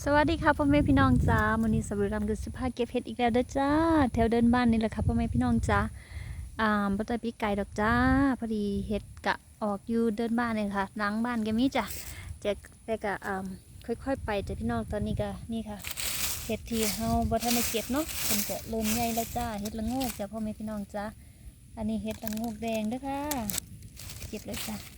สวัสดีค่ะพ่อแม่พี่น้องจ้าวันนี้สบุรีรัมย์กุศภาเก็บเห็ดอีกแล้วเด้อจ้าแถวเดินบ้านนี่แหละค่ะพ่อแม่พี่น้องจ้าอ่าบ่ต้อยปีกไก่ดอกจ้า พอดีเห็ดกะออกอยู่เดินบ้านนี่ค่ะหลังบ้านแกมีจ้ะจะแต่กะอ่าค่อย ๆ ไปจ้ะพี่น้องตอนนี้ก็นี่ค่ะเห็ดที่เฮาบ่ทันได้เก็บเนาะเพิ่นก็เริ่มใหญ่แล้วจ้าเห็ดละโงกจ้ะพ่อแม่พี่น้องจ้าอันนี้เห็ดละโงกแดงเด้อค่ะ เก็บเลยจ้ะ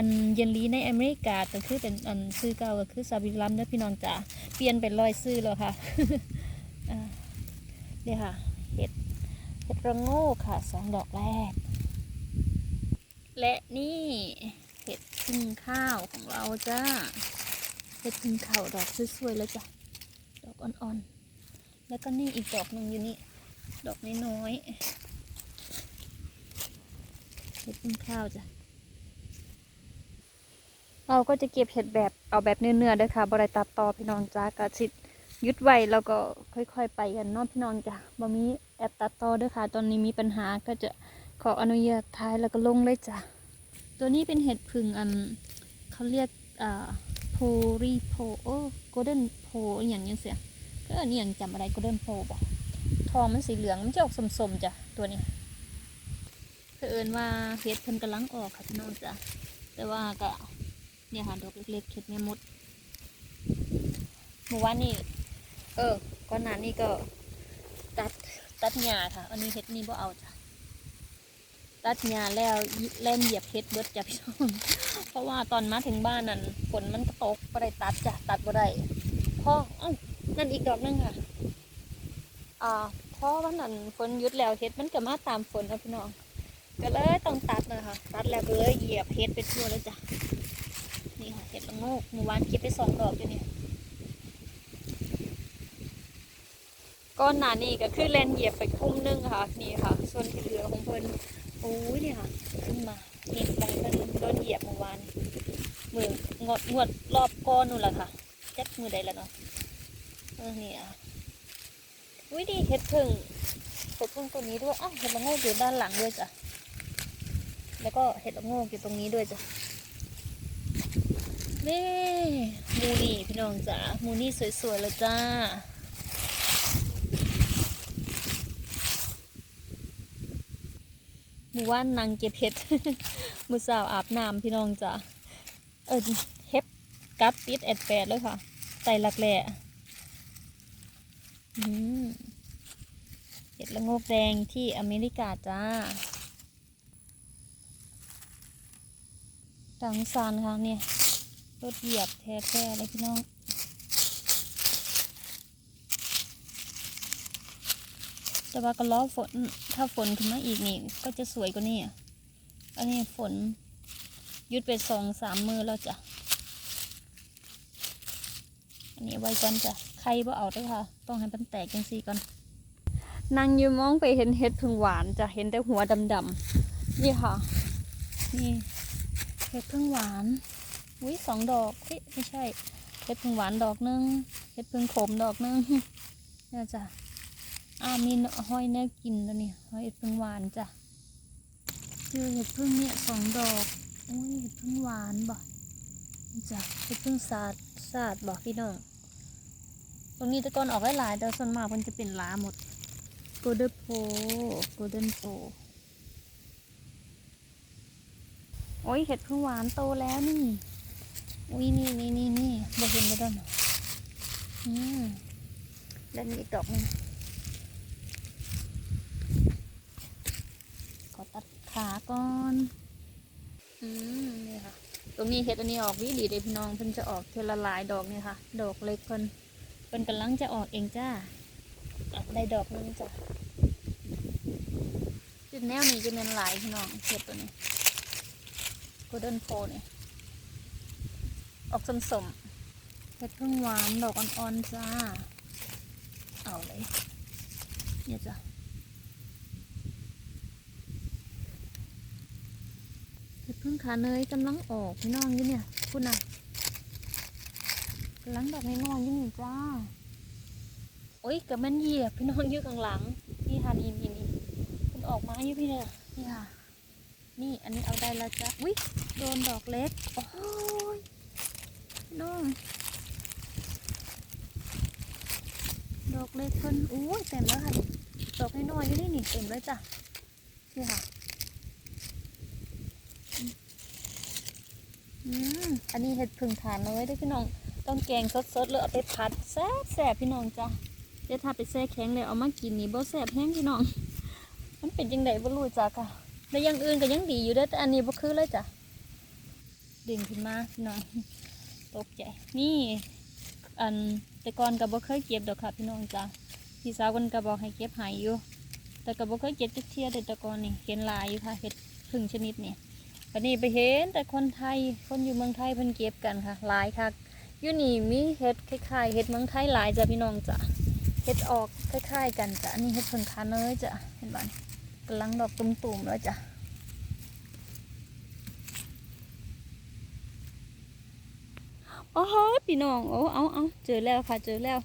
อันเยนลีในอเมริกาก็คือเป็นอันซื้อเก่าก็คือซาบิลัมเด้อพี่น้องจ๋าเปลี่ยนเป็นรอยซื้อแล้วค่ะเนี่ยค่ะเห็ดเห็ดระโงกค่ะสองดอกแรก และนี่เห็ดพึ่งข้าวของเราจ้าเห็ดพึ่งข้าวดอกสวยๆแล้วจ้ะดอกอ่อนๆ แล้วก็นี่อีกดอกหนึ่งอยู่นี่ดอกน้อยๆเห็ดพึ่งข้าวจ้ะ เราก็จะเก็บเห็ดแบบเอาแบบเนื้อๆด้อค่ะบริตัดต่อพี่น้องจ้ากะสิยึดไว้แล้วก็ค่อย ๆ ไปกันเนาะพี่น้องจ้ะบ่มีแอบตัดต่อด้อค่ะ ตอนนี้มีปัญหาก็จะขออนุญาตท้ายแล้วก็ลงเลยจ้ะตัวนี้เป็นเห็ดผึ่งอันเขาเรียกอ่าโพรีโพโอ้โกลเด้นโพอย่างนี้เสียก็อันนี้ย่างจำอะไรโกลเด้นโพบ่ทองมันสีเหลืองมันจะออกสมๆจ้ะตัวนี้เผอิญว่าเห็ดเพิ่นกำลังออกค่ะพี่น้องจ้ะแต่ว่าก็ เนี่ยค่ะดอกเล็กๆเห็ดแม่มดเมื่อวานี่ เออก่อนหน้านี้ก็ ตัดตัดหญ้าค่ะ อันนี้เห็ดนี่บ่เอาจ้ะตัดหญ้าแล้วเล่นเหยียบเห็ดเบิดจ้ะพี่น้องเพราะว่าตอนมาถึงบ้านนั่นฝนมันตกบ่ได้ตัดจ้ะตัดบ่ได้พ่อเอ้านั่นอีกดอกนึงค่ะ อ่าเพราะว่านั่นฝนยุดแล้วเห็ดมันก็มาตามฝนนะพี่น้อง ก็เลยต้องตัดนะคะตัดแล้วก็เลยเหยียบเห็ดไปทั่วเลยจ้ะ โงกเมื่อวานเก็บไปสองดอกอยู่เนี่ยก้อนหนานี่ก็คือเลนเหยียบไปคุ้มนึงค่ะ นี่ค่ะ ส่วนที่เหลือของเพิ่นโอ้ยเนี่ยค่ะ ขึ้นมานี่มองเพิ่นโดนเหยียบเมื่อวานมืองดงวดรอบก้อนนู่นแหละค่ะจักมือใดแล้วเนาะเออเนี่ยอุ้ยดีเห็ดพึ่งเห็ดพึ่งตัวนี้ด้วยอ้าวเห็ดละโงกอยู่ด้านหลังด้วยจ้ะแล้วก็เห็ดละโงกอยู่ตรงนี้ด้วยจ้ะ นี่มูนี่พี่น้องจ๋ามูนี่สวยๆเลยจ้า หมู่ว่านนางเก็บเห็ดมือสาวอาบน้ำพี่น้องจ๋าเออเห็บกัดติดแอดแปดเลยค่ะใส่หลักแหล่เห็ดละงกแดงที่อเมริกาจ้าดังซานค่ะเนี่ย รถเหยียบแท้ๆเลยพี่น้องแต่ว่าก็ล้อฝนถ้าฝนขึ้นมาอีกนี่ ก็จะสวยกว่านี้อะอันนี้ฝนหยุดไปสองสามมือแล้วจ้ะ อันนี้ไว้ก่อนจ้ะใครบ่เอาเด้วยค่ะ ต้องให้มันแตกจังซี่ก่อนนั่งอยู่มองไปเห็นเห็ดพึ่งหวานจะเห็นแต่หัวดำๆนี่ค่ะ นี่เห็ดพึ่งหวาน อุ้ยสองดอกเอ๊ะไม่ใช่เห็ดพึ่งหวานดอกนึงเห็ดพึ่งขมดอกนึงเนี่ยจ้ะอ่ามีห้อยแนวกินแล้วเนี่ยห้อยเห็ดพึ่งหวานจ้ะเจอเห็ดพึ่งเนี่ยสองดอกอุ้ยเห็ดพึ่งหวานบ่จ้ะเห็ดพึ่งสาดสาดบ่พี่น้องตรงนี้ตะกอนออกหลายแต่ส่วนมากมันจะเป็นหลาหมดโกลเด้นโพโกลเด้นโพโอ้ยเห็ดพึ่งหวานโตแล้วนี่ อุ้ยนี่นี่นี่นี่บเห็นไปด้านอืมแล้วมีอีกดอกนึงขอตัดขาก่อนอืมนี่ค่ะ ตรงนี้เห็ดอันนี้ออกวิดีเดพี่น้องเพิ่นจะออกเทละลายดอกเนี่ยค่ะ ดอกเล็กเพิ่นเพิ่นกำลังจะออกเองจ้าอะได้ดอกนึงจ้ะจุดแนวนี้จะเป็นหลายพี่น้องเห็ดตัวนี้โกลเด้นโพเนี่ย ออกสมสมๆเห็ดพึ่งหวานดอกอ่อนๆจ้า เอาเลย เนี่ยจ้ะเห็ดพึ่งขาเนยกำลังออกพี่น้องอยู่เนี่ยคุณน่ะกำลังดอกน้อยๆอยู่นี่จ้า โอ้ยกับมันเหยียบพี่น้องอยู่ข้างหลังนี่ค่ะนี่นี่นี่มันออกมาอยู่พี่เนี่ยนี่ค่ะ นี่อันนี้เอาได้แล้วจ้ะอุ้ยโดนดอกเล็ก โอ้ย น้องดอกเล็กเพิ่นอุ้ยเต็มแล้วค่ะดอกน้อยๆอยู่นี่นี่เต็มแล้วจ้ะนี่ค่ะอืมอันนี้เห็ดผึ่งฐานเลยเด้พี่น้องต้องแกงสดๆเลยเอาไปผัดแซ่บแซ่บพี่น้องจ้ะเดี๋ยวถ้าไปแซ่แข็งเลยเอามากินนี่บ่แซ่บแห้งพี่น้อง มันเป็นยังไงบ่รู้จ้ะค่ะแต่ยังอื่นก็ยังดีอยู่เด้แต่อันนี้บ่คือเลยจ้ะดึงขึ้นมาพี่น้อง ตกใจ นี่อันแต่ก่อนก็บ่เคยเก็บดอกค่ะพี่น้องจ้ะพี่สาวคนก็บอกให้เก็บหายอยู่ แต่ก็บ่เคยเก็บจักเที่ยเด็ดแต่ก่อนนี่เห็นลายอยู่ค่ะเห็ดผึ่งชนิดนี่วันนี้ไปเห็นแต่คนไทยคนอยู่เมืองไทยเพิ่นเก็บกันค่ะหลายค่ะอยู่นี่มีเห็ดคล้ายๆเห็ดเมืองไทยหลายจ้ะพี่น้องจ้ะเห็ดออกคล้ายๆกันจ้ะอันนี้เห็ดผึ่งคาเนยจ้ะเห็นบ้านกำลังดอกตุ่มๆแล้วจ้ะโอ้โหพี่น้องโอ้เอาเอาเจอแล้วค่ะเจอแล้ว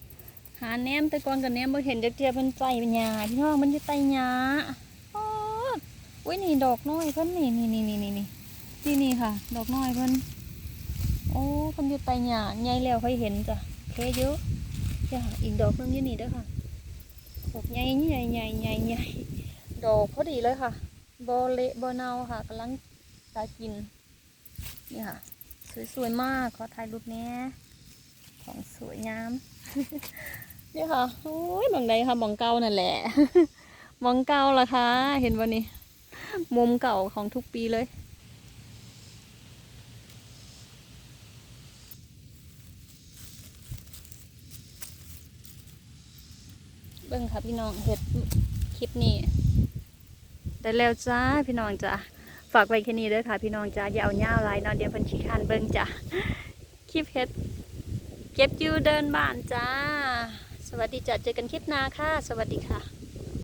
หาแหนมแต่ก่อนกับแหนมบ่เห็นจักเทียเป็นใจเป็นหญ้าพี่น้องมันอยู่ใต้หญ้าโอ้ยนี่ดอกน้อยเพิ่นนี่นี่นี่นี่นี่นี่นี่นี่ค่ะ ดอกน้อยเพิ่นโอ้เพิ่นอยู่ใต้หญ้าใหญ่แล้วค่อยเห็นจ้ะเคเยอะจ้ะอีกดอกหนึงอยู่นี่เด้อค่ะดอกใหญ่ใหญ่ใหญ่ใหญ่ใหญ่ดอกพอดีเลยค่ะบ่เละบ่เนาค่ะกำลังตากินนี่ค่ะ สวยๆมาก ขอถ่ายรูปแหน่ของสวยงามนี่ค่ะโอ้ยมองใดค่ะมองเก่านั่นแหละมองเก่าล่ะคะ เห็นวันนี้ มุมเก่าของทุกปีเลยเบิ่งค่ะพี่น้องเห็ดคลิปนี้ได้แล้วจ้าพี่น้องจ้า ฝากไว้แค่นี้เด้อค่ะ พี่น้องจ้าอย่าเอาเงาไรนอนเดี๋ยวพันขี้คันเบิ้งจ้าคลิปเฮ็ดเก็บยูเดินบ้านจ้า สวัสดีจ้าเจอกันคลิปหน้าค่ะ สวัสดีค่ะ